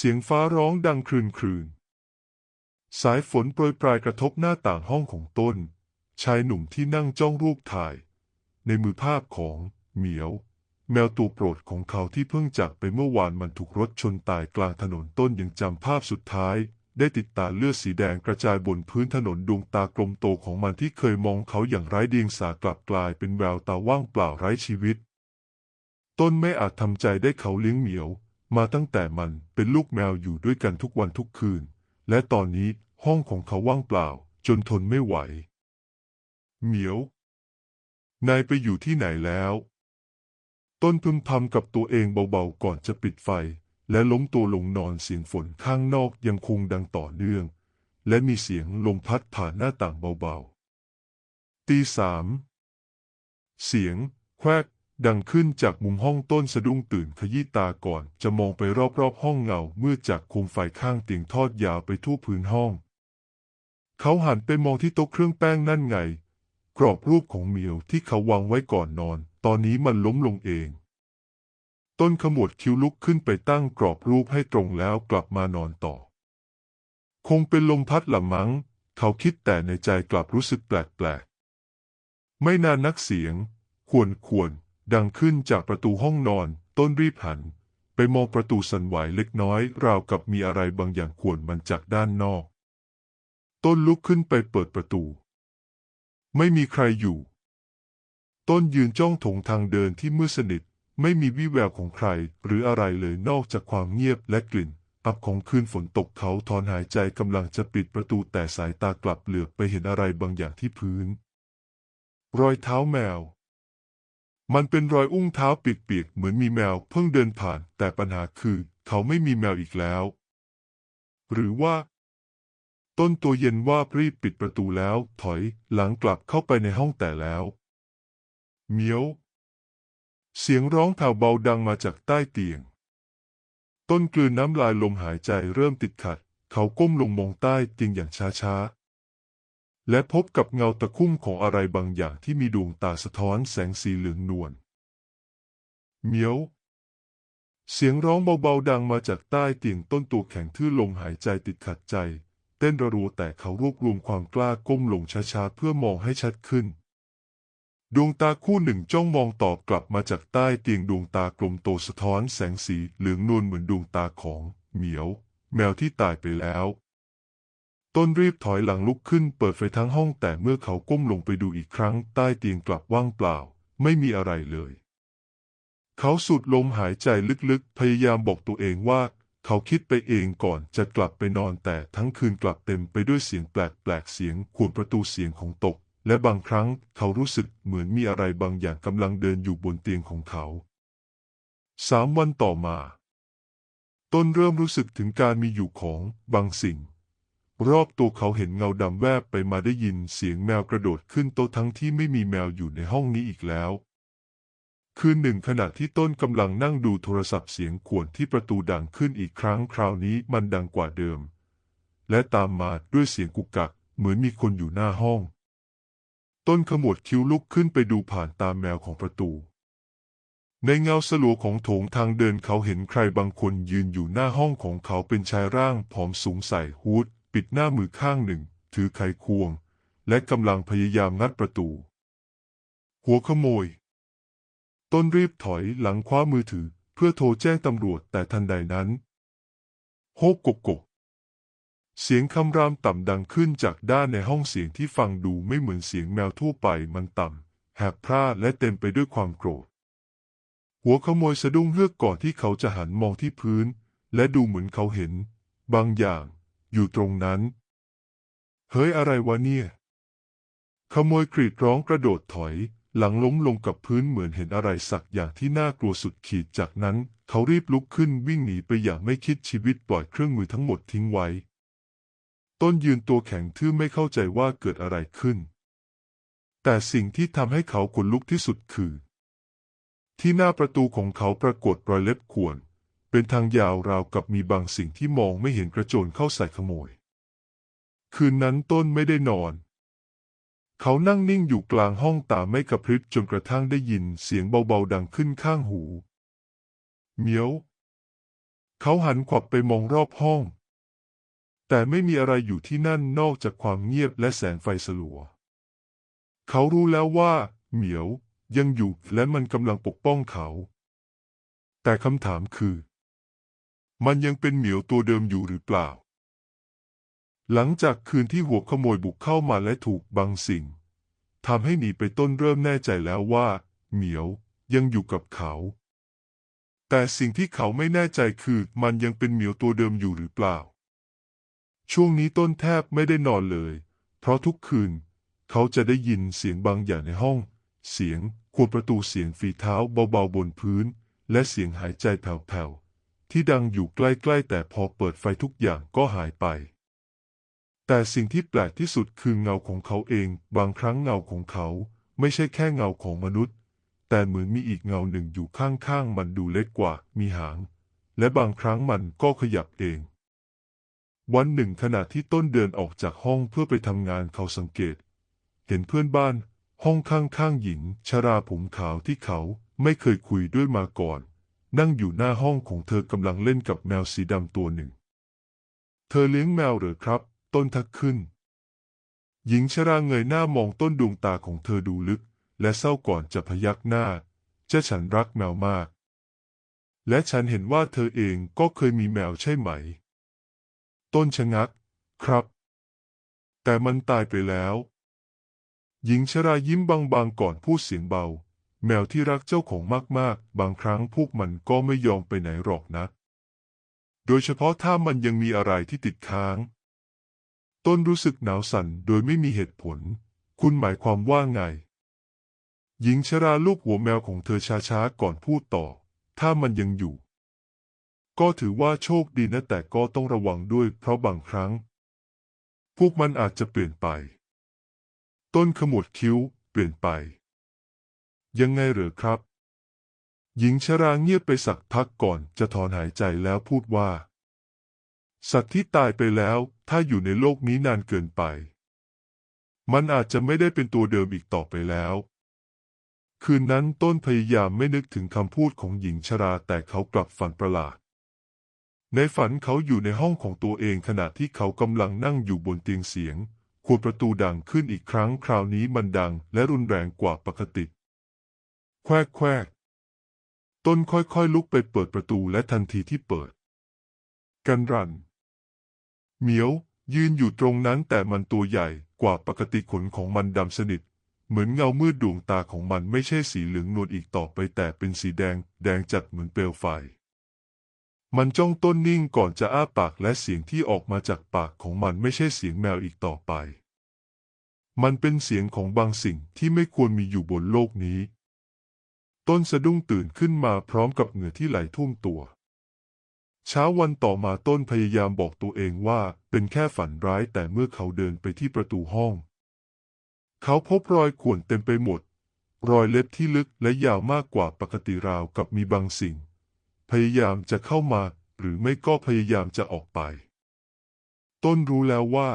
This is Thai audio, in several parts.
เสียงฟ้าร้องดังครืนครืน สายฝนโปรยปลายกระทบหน้าต่างห้องของต้น ชายหนุ่มที่นั่งจ้องรูปถ่าย ในมือภาพของเหมียว แมวตัวโปรดของเขาที่เพิ่งจากไปเมื่อวานมันถูกรถชนตายกลางถนนต้นยังจำภาพสุดท้าย ได้ติดตาเลือดสีแดงกระจายบนพื้นถนนดวงตากลมโตของมันที่เคยมองเขาอย่างไร้เดียงสากลับกลายเป็นแววตาว่างเปล่าไร้ชีวิต ต้นไม่อาจทำใจได้เขาเลี้ยงเหมียว มาตั้งแต่มันเป็นลูกแมวอยู่ด้วยกันทุกวันทุกคืน และตอนนี้ห้องของเขาว่างเปล่าจนทนไม่ไหว เหมียว นายไปอยู่ที่ไหนแล้ว ต้นพึมพำกับตัวเองเบาๆก่อนจะปิดไฟ และล้มตัวลงนอนเสียงฝนข้างนอกยังคงดังต่อเนื่อง และมีเสียงลมพัดผ่านหน้าต่างเบาๆตีสามเสียง แควก ดังขึ้นจากมุมห้องต้นสะดุ้งตื่นขยี้ตาก่อน จะมองไปรอบๆห้องเงาเมื่อจากโคมไฟข้างเตียงทอดยาวไปทั่วพื้นห้อง เขาหันไปมองที่โต๊ะเครื่องแป้งนั่นไง กรอบรูปของเมียวที่เขาวางไว้ก่อนนอน ตอนนี้มันล้มลงเอง ต้นขมวดคิ้วลุกขึ้นไปตั้งกรอบรูปให้ตรงแล้วกลับมานอนต่อ คงเป็นลมพัดหละมั้ง เขาคิดแต่ในใจกลับรู้สึกแปลกๆไม่นานนักเสียงขวนขวนๆ ดังขึ้นจากประตูห้องนอน ต้นรีบหัน ไปมองประตูสั่นไหวเล็กน้อย ราวกับมีอะไรบางอย่างขวนมันจากด้านนอก ต้นลุกขึ้นไปเปิดประตู ไม่มีใครอยู่ ต้นยืนจ้องถงทางเดินที่มืดสนิท ไม่มีวี่แววของใคร หรืออะไรเลยนอกจากความเงียบและกลิ่นอับของคืนฝนตกเขาถอนหายใจกำลังจะปิดประตูแต่สายตากลับเหลือบไปเห็นอะไรบางอย่างที่พื้น รอยเท้าแมว มันเป็นรอยอุ้งเท้าเปียกๆเหมือนมีแมวเพิ่งเดินผ่าน แต่ปัญหาคือ เขาไม่มีแมวอีกแล้ว หรือว่า ต้นตัวเย็นว่ารีบปิดประตูแล้ว ถอยหลังกลับเข้าไปในห้องแต่แล้วเมียว เสียงร้องแผ่วเบาดังมาจากใต้เตียง ต้นกลืนน้ำลายลมหายใจเริ่มติดขัด เขาก้มลงมองใต้เตียงอย่างช้าๆ และพบกับเงาตะคุ่มของอะไรบางอย่างที่มีดวงตาสะท้อนแสงสีเหลืองนวลเมียว เสียงร้องเบาๆดังมาจากใต้เตียงต้นตัวแข็งทื่อลมหายใจติดขัดใจ เต้นระรัวแต่เขารวบรวมความกล้าก้มลงช้าๆเพื่อมองให้ชัดขึ้น ดวงตาคู่หนึ่งจ้องมองตอบกลับมาจากใต้เตียงดวงตากลมโตสะท้อนแสงสีเหลืองนวลเหมือนดวงตาของ เหมียว แมวที่ตายไปแล้ว ต้นรีบถอยหลังลุกขึ้นเปิดไฟทั้งห้องแต่เมื่อเขาก้มลงไปดูอีกครั้ง ใต้เตียงกลับว่างเปล่า ไม่มีอะไรเลย เขาสูดลมหายใจลึกๆ พยายามบอกตัวเองว่า เขาคิดไปเองก่อนจะกลับไปนอนแต่ทั้งคืนกลับเต็มไปด้วยเสียงแปลกๆเสียงขวนประตูเสียงของตก และบางครั้งเขารู้สึกเหมือนมีอะไรบางอย่างกำลังเดินอยู่บนเตียงของเขาสามวันต่อมา ต้นเริ่มรู้สึกถึงการมีอยู่ของบางสิ่ง รอบตัวเขาเห็นเงาดำแวบไปมาได้ยินเสียงแมวกระโดดขึ้นโต๊ะทั้งที่ไม่มีแมวอยู่ในห้องนี้อีกแล้ว คืนหนึ่งขณะที่ต้นกำลังนั่งดูโทรศัพท์เสียงขวนที่ประตูดังขึ้นอีกครั้งคราวนี้มันดังกว่าเดิม และตามมาด้วยเสียงกุกกักเหมือนมีคนอยู่หน้าห้อง ต้นขมวดคิ้วลุกขึ้นไปดูผ่านตามแมวของประตู ในเงาสลัวของโถงทางเดินเขาเห็นใครบางคนยืนอยู่หน้าห้องของเขาเป็นชายร่างผอมสูงใส่ฮูด ปิดหน้ามือข้างหนึ่ง ถือไขควง และกำลังพยายามงัดประตู หัวขโมย ต้นรีบถอยหลังคว้ามือถือเพื่อโทรแจ้งตำรวจแต่ทันใดนั้นโฮกกกกเสียงคำรามต่ำดังขึ้นจากด้านในห้องเสียงที่ฟังดูไม่เหมือนเสียงแมวทั่วไปมันต่ำแหบพร่าและเต็มไปด้วยความโกรธ หัวขโมยสะดุ้งเฮือกก่อนที่เขาจะหันมองที่พื้น และดูเหมือนเขาเห็น บางอย่าง อยู่ตรงนั้น เฮ้ยอะไรวะเนี่ย ขโมยกรีดร้องกระโดดถอย หลังล้มลงกับพื้นเหมือนเห็นอะไรสักอย่างที่น่ากลัวสุดขีดจากนั้น เขารีบลุกขึ้นวิ่งหนีไปอย่างไม่คิดชีวิตปล่อยเครื่องมือทั้งหมดทิ้งไว้ ต้นยืนตัวแข็งทื่อไม่เข้าใจว่าเกิดอะไรขึ้น แต่สิ่งที่ทำให้เขาขนลุกที่สุดคือ ที่หน้าประตูของเขาปรากฏรอยเล็บข่วน เป็นทางยาวราวกับมีบางสิ่งที่มองไม่เห็นกระโจนเข้าใส่ขโมย คืนนั้นต้นไม่ได้นอน เขานั่งนิ่งอยู่กลางห้องตาไม่กระพริบจนกระทั่งได้ยินเสียงเบาๆดังขึ้นข้างหูเหมียว เขาหันขวับไปมองรอบห้อง แต่ไม่มีอะไรอยู่ที่นั่นนอกจากความเงียบและแสงไฟสลัว เขารู้แล้วว่า เหมียวยังอยู่และมันกำลังปกป้องเขา แต่คำถามคือ มันยังเป็นเหมียวตัวเดิมอยู่หรือเปล่า หลังจากคืนที่หัวขโมยบุกเข้ามาและถูกบางสิ่งทำให้หนีไปต้นเริ่มแน่ใจแล้วว่า เหมียวยังอยู่กับเขา แต่สิ่งที่เขาไม่แน่ใจคือมันยังเป็นเหมียวตัวเดิมอยู่หรือเปล่า ช่วงนี้ต้นแทบไม่ได้นอนเลย เพราะทุกคืน เขาจะได้ยินเสียงบางอย่างในห้อง เสียงขวดประตูเสียงฝีเท้าเบาๆบนพื้น และเสียงหายใจแผ่วๆ ที่ดังอยู่ใกล้ๆแต่พอเปิดไฟทุกอย่างก็หายไป แต่สิ่งที่แปลกที่สุดคือเงาของเขาเอง บางครั้งเงาของเขา ไม่ใช่แค่เงาของมนุษย์ แต่เหมือนมีอีกเงาหนึ่งอยู่ข้างๆมันดูเล็กกว่า มีหาง และบางครั้งมันก็ขยับเอง วันหนึ่งขณะที่ต้นเดินออกจากห้องเพื่อไปทำงานเขาสังเกต เห็นเพื่อนบ้านห้องข้างๆหญิงชราผมขาวที่เขาไม่เคยคุยด้วยมาก่อน นั่งอยู่หน้าห้องของเธอกำลังเล่นกับแมวสีดำตัวหนึ่ง เธอเลี้ยงแมวหรือครับ ต้นทักขึ้น หญิงชราเงยหน้ามองต้นดวงตาของเธอดูลึก และเศร้าก่อนจะพยักหน้าเจ้าฉันรักแมวมาก และฉันเห็นว่าเธอเองก็เคยมีแมวใช่ไหม ต้นชะงัก ครับ แต่มันตายไปแล้ว หญิงชรายิ้มบางๆก่อนพูดเสียงเบา แมวที่รักเจ้าของมากๆ บางครั้งพวกมันก็ไม่ยอมไปไหนหรอกนะ โดยเฉพาะถ้ามันยังมีอะไรที่ติดค้าง ต้นรู้สึกหนาวสั่นโดยไม่มีเหตุผล คุณหมายความว่าไง หญิงชราลูกหัวแมวของเธอช้าๆ ก่อนพูดต่อ ถ้ามันยังอยู่ ก็ถือว่าโชคดีนะแต่ก็ต้องระวังด้วยเพราะบางครั้ง พวกมันอาจจะเปลี่ยนไป ต้นขมวดคิ้ว เปลี่ยนไป ยังไงเหรอครับ หญิงชราเงียบไปสักพักก่อนจะถอนหายใจแล้วพูดว่า สัตว์ที่ตายไปแล้ว ถ้าอยู่ในโลกนี้นานเกินไป มันอาจจะไม่ได้เป็นตัวเดิมอีกต่อไปแล้ว คืนนั้นต้นพยายามไม่นึกถึงคำพูดของหญิงชราแต่เขากลับฝันประหลาดในฝันเขาอยู่ในห้องของตัวเองขณะที่เขากำลังนั่งอยู่บนเตียงเสียงขวดประตูดังขึ้นอีกครั้งคราวนี้มันดังและรุนแรงกว่าปกติ แควกแควกต้นค่อยๆลุกไปเปิดประตูและทันทีที่เปิด กันรัน เหมียวยืนอยู่ตรงนั้นแต่มันตัวใหญ่กว่าปกติขนของมันดำสนิท เหมือนเงามืดดวงตาของมันไม่ใช่สีเหลืองนวลอีกต่อไปแต่เป็นสีแดง แดงจัดเหมือนเปลวไฟ มันจ้องต้นนิ่งก่อนจะอ้าปากและเสียงที่ออกมาจากปากของมันไม่ใช่เสียงแมวอีกต่อไป มันเป็นเสียงของบางสิ่งที่ไม่ควรมีอยู่บนโลกนี้ ต้นสะดุ้งตื่นขึ้นมาพร้อมกับเหงื่อที่ไหลท่วมตัว เช้าวันต่อมาต้นพยายามบอกตัวเองว่าเป็นแค่ฝันร้ายแต่เมื่อเขาเดินไปที่ประตูห้อง เขาพบรอยข่วนเต็มไปหมด รอยเล็บที่ลึกและยาวมากกว่าปกติราวกับมีบางสิ่ง พยายามจะเข้ามาหรือไม่ก็พยายามจะออกไป ต้นรู้แล้วว่า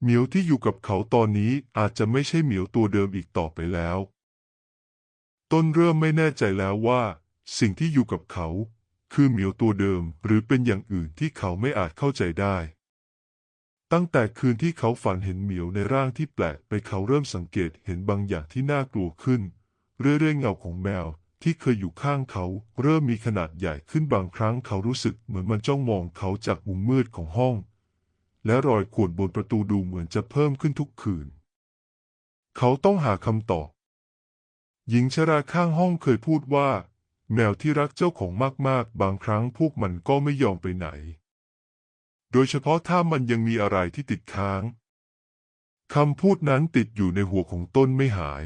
เหมียวที่อยู่กับเขาตอนนี้อาจจะไม่ใช่เหมียวตัวเดิมอีกต่อไปแล้ว ต้นเริ่มไม่แน่ใจแล้วว่า สิ่งที่อยู่กับเขา คือเหมียวตัวเดิมหรือเป็นอย่างอื่นที่เขาไม่อาจเข้าใจได้ ตั้งแต่คืนที่เขาฝันเห็นเหมียวในร่างที่แปลกไปเขาเริ่มสังเกตเห็นบางอย่างที่น่ากลัวขึ้น เรื่อยๆเงาของแมวที่เคยอยู่ข้างเขา เริ่มมีขนาดใหญ่ขึ้นบางครั้งเขารู้สึกเหมือนมันจ้องมองเขาจากมุมมืดของห้อง และรอยข่วนบนประตูดูเหมือนจะเพิ่มขึ้นทุกคืน เขาต้องหาคำตอบ หญิงชราข้างห้องเคยพูดว่า แมวที่รักเจ้าของมากๆ บางครั้งพวกมันก็ไม่ยอมไปไหน โดยเฉพาะถ้ามันยังมีอะไรที่ติดค้างคำพูดนั้นติดอยู่ในหัวของต้นไม่หาย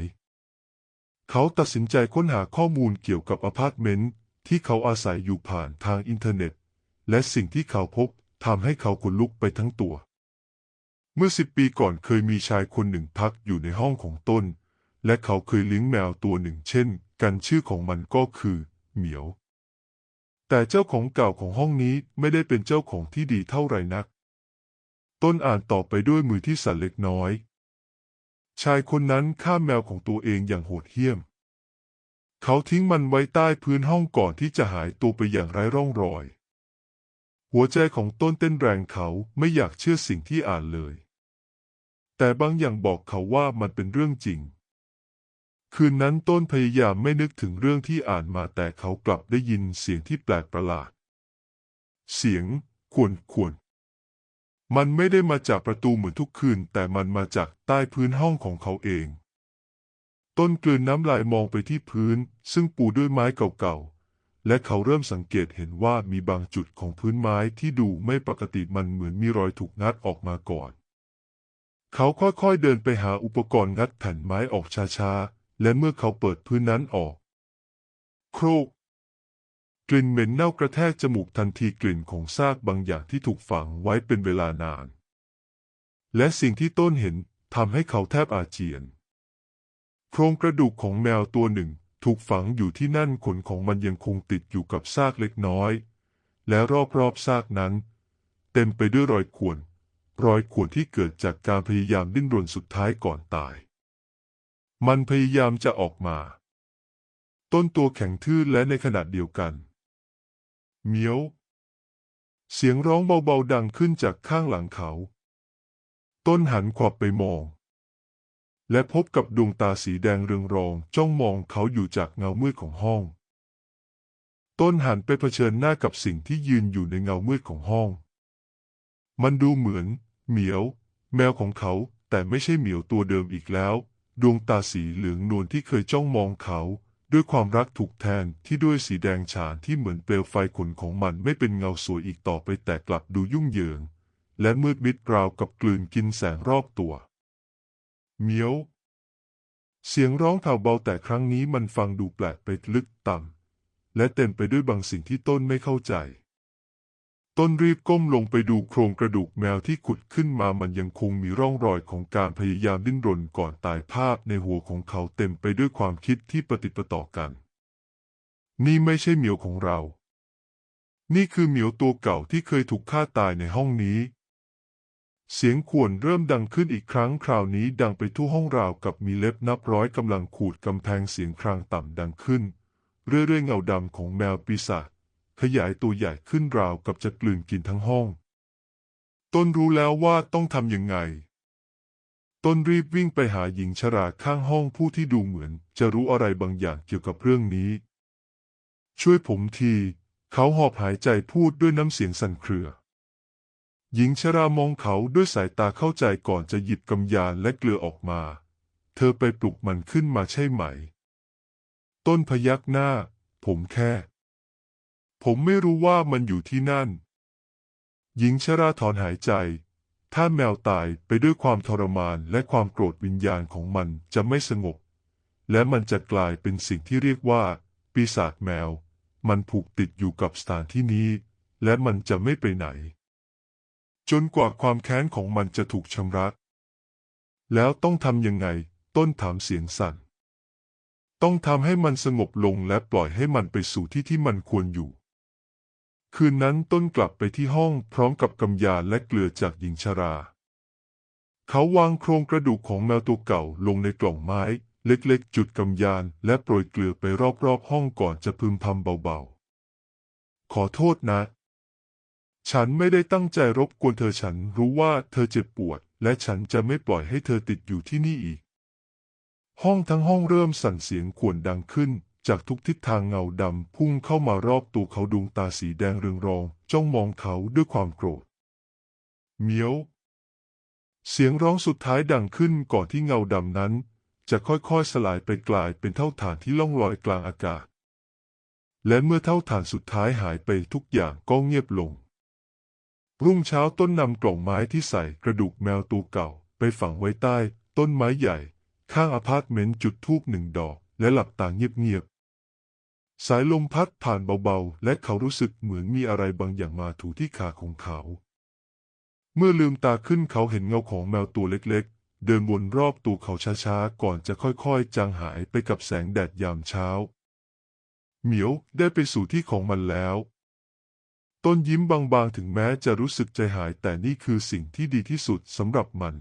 เขาตัดสินใจค้นหาข้อมูลเกี่ยวกับอพาร์ตเมนต์ที่เขาอาศัยอยู่ผ่านทางอินเทอร์เน็ต และสิ่งที่เขาพบทำให้เขาขนลุกไปทั้งตัว เมื่อสิบปีก่อนเคยมีชายคนหนึ่งพักอยู่ในห้องของต้น และเขาเคยเลี้ยงแมวตัวหนึ่งเช่น กันชื่อของมันก็คือ เหมียว แต่เจ้าของเก่าของห้องนี้ไม่ได้เป็นเจ้าของที่ดีเท่าไหร่นัก ต้นอ่านต่อไปด้วยมือที่สั่นเล็กน้อย ชายคนนั้นฆ่าแมวของตัวเองอย่างโหดเหี้ยม เขาทิ้งมันไว้ใต้พื้นห้องก่อนที่จะหายตัวไปอย่างไร้ร่องรอย หัวใจของต้นเต้นแรงเขาไม่อยากเชื่อสิ่งที่อ่านเลย แต่บางอย่างบอกเขาว่ามันเป็นเรื่องจริง คืนนั้นต้นพยายามไม่นึกถึงเรื่องที่อ่านมาแต่เขากลับได้ยินเสียงที่แปลกประหลาด เสียงขวนขวนมันไม่ได้มาจากประตูเหมือนทุกคืน แต่มันมาจากใต้พื้นห้องของเขาเอง ต้นกลืนน้ำลายมองไปที่พื้น ซึ่งปูด้วยไม้เก่าๆ และเขาเริ่มสังเกตเห็นว่ามีบางจุดของพื้นไม้ที่ดูไม่ปกติมันเหมือนมีรอยถูกงัดออกมาก่อน เขาค่อยๆเดินไปหาอุปกรณ์งัดแผ่นไม้ออกช้าๆ และเมื่อเขาเปิดพื้นนั้นออก โครก กลิ่นเหม็นเน่ากระแทกจมูกทันทีกลิ่นของซากบางอย่างที่ถูกฝังไว้เป็นเวลานาน และสิ่งที่ต้นเห็นทำให้เขาแทบอาเจียน โครงกระดูกของแมวตัวหนึ่งถูกฝังอยู่ที่นั่นขนของมันยังคงติดอยู่กับซากเล็กน้อย และรอบๆซากนั้น เต็มไปด้วยรอยข่วน รอยข่วนที่เกิดจากการพยายามดิ้นรนสุดท้ายก่อนตาย มันพยายามจะออกมา ต้นตัวแข็งทื่อและในขณะเดียวกันเมียว เสียงร้องเบาๆดังขึ้นจากข้างหลังเขา ต้นหันขวับไปมอง และพบกับดวงตาสีแดงเรืองรองจ้องมองเขาอยู่จากเงามืดของห้อง ต้นหันไปเผชิญหน้ากับสิ่งที่ยืนอยู่ในเงามืดของห้อง มันดูเหมือน เหมียว แมวของเขาแต่ไม่ใช่เหมียวตัวเดิมอีกแล้ว ดวงตาสีเหลืองนวลที่เคยจ้องมองเขา ด้วยความรักถูกแทนที่ด้วยสีแดงฉานที่เหมือนเปลวไฟขนของมันไม่เป็นเงาสวยอีกต่อไปแต่กลับดูยุ่งเหยิง และมืดมิดราวกับกลืนกินแสงรอบตัว เมียวเสียงร้องแผ่วเบาแต่ครั้งนี้มันฟังดูแปลกไปลึกต่ำและเต็มไปด้วยบางสิ่งที่ต้นไม่เข้าใจ ต้นรีบก้มลงไปดูโครงกระดูกแมวที่ขุดขึ้นมามันยังคงมีร่องรอยของการพยายามดิ้นรนก่อนตายภาพในหัวของเขาเต็มไปด้วยความคิดที่ประติปต่อกัน นี่ไม่ใช่เหมียวของเรา นี่คือเหมียวตัวเก่าที่เคยถูกฆ่าตายในห้องนี้ เสียงขวนเริ่มดังขึ้นอีกครั้งคราวนี้ดังไปทั่วห้องราวกับมีเล็บนับร้อยกำลังขูดกำแพงเสียงครางต่ำดังขึ้น เรื่อยๆเงาดำของแมวปีศาจ ขยายตัวใหญ่ขึ้นราวกับจะกลืนกินทั้งห้อง ต้นรู้แล้วว่าต้องทำยังไง ต้นรีบวิ่งไปหาหญิงชราข้างห้องผู้ที่ดูเหมือน จะรู้อะไรบางอย่างเกี่ยวกับเรื่องนี้ ช่วยผมที เขาหอบหายใจพูดด้วยน้ำเสียงสั่นเครือ หญิงชรามองเขาด้วยสายตาเข้าใจก่อนจะหยิบกำยานและเกลือออกมา เธอไปปลุกมันขึ้นมาใช่ไหม ต้นพยักหน้า ผมแค่ ผมไม่รู้ว่ามันอยู่ที่นั่น หญิงชราถอนหายใจ ถ้าแมวตายไปด้วยความทรมานและความโกรธวิญญาณของมันจะไม่สงบ และมันจะกลายเป็นสิ่งที่เรียกว่า ปีศาจแมว มันผูกติดอยู่กับสถานที่นี้ และมันจะไม่ไปไหน จนกว่าความแค้นของมันจะถูกชำระ แล้วต้องทำยังไง ต้นถามเสียงสั่น ต้องทำให้มันสงบลงและปล่อยให้มันไปสู่ที่ที่มันควรอยู่ คืนนั้นต้นกลับไปที่ห้องพร้อมกับกำยาและเกลือจากหญิงชรา เขาวางโครงกระดูกของแมวตัวเก่าลงในกล่องไม้ เล็กๆ จุดกำยานและโปรยเกลือไปรอบๆ ห้องก่อนจะพึมพำเบาๆ ขอโทษนะ ฉันไม่ได้ตั้งใจรบกวนเธอฉันรู้ว่าเธอเจ็บปวด และฉันจะไม่ปล่อยให้เธอติดอยู่ที่นี่อีก ห้องทั้งห้องเริ่มสั่นเสียงขวนดังขึ้น จากทุกทิศทางเงาดำพุ่งเข้ามารอบตัวเขาดวงตาสีแดงเรืองรองจ้องมองเขาด้วยความโกรธ เมียว เสียงร้องสุดท้ายดังขึ้นก่อนที่เงาดำนั้น จะค่อยๆสลายไปกลายเป็นเท่าฐานที่ล่องลอยกลางอากาศ และเมื่อเท่าฐานสุดท้ายหายไปทุกอย่างก็เงียบลง รุ่งเช้าต้นนำกล่องไม้ที่ใส่กระดูกแมวตัวเก่า ไปฝังไว้ใต้ ต้นไม้ใหญ่ ข้างอพาร์ตเมนต์จุดทูบหนึ่งดอก และหลับตาเงียบๆ สายลมพัดผ่านเบาๆ และเขารู้สึกเหมือนมีอะไรบางอย่างมาถูที่ขาของเขา เมื่อลืมตาขึ้นเขาเห็นเงาของแมวตัวเล็กๆ เดินวนรอบตัวเขาช้าๆ ก่อนจะค่อยๆ จางหายไปกับแสงแดดยามเช้า เหมียวได้ไปสู่ที่ของมันแล้วต้นยิ้มบางๆ ถึงแม้จะรู้สึกใจหายแต่นี่คือสิ่งที่ดีที่สุดสำหรับมัน